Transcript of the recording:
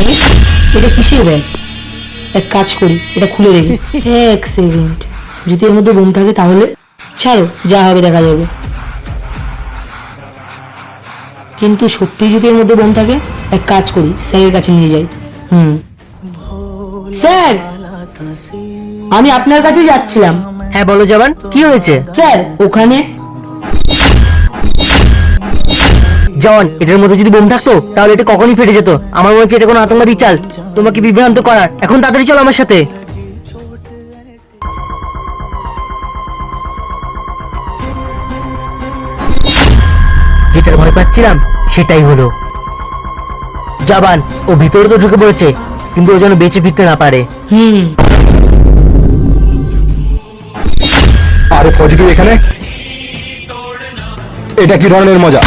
আরে, এটা কিসের ব্যাগ এক কাজ করি এটা খুলে দেখি। এক সেকেন্ড। যদি এর মধ্যে বোম থাকে তাহলে? ছাড়ো যা হবে দেখা যাবে। কিন্তু সত্যি যদি এর মধ্যে বোম থাকে এক কাজ করি স্যারের কাছে নিয়ে যাই। হুম। স্যার আমি আপনার কাছে যাচ্ছিলাম। হ্যাঁ বলো জবান কি হয়েছে? স্যার ওখানে জন এটার মধ্যে যদি বোম থাকতো তাহলে এটা কখনই ফেটে যেত। আমার মনে হচ্ছে এটা কোনো আতঙ্কবাদী চাল। তোমাকে বিভ্রান্ত করার। এখন তাড়াতাড়ি চলো আমার সাথে। যেটার ভয় পাচ্ছিলাম সেটাই হলো। জাবান ও ভিতরে তো ঢুকে পড়েছে কিন্তু ও যেন বেঁচে ফিরতে না পারে। হুম। আরে ফজি এখানে? এটা কি ধরনের মজা?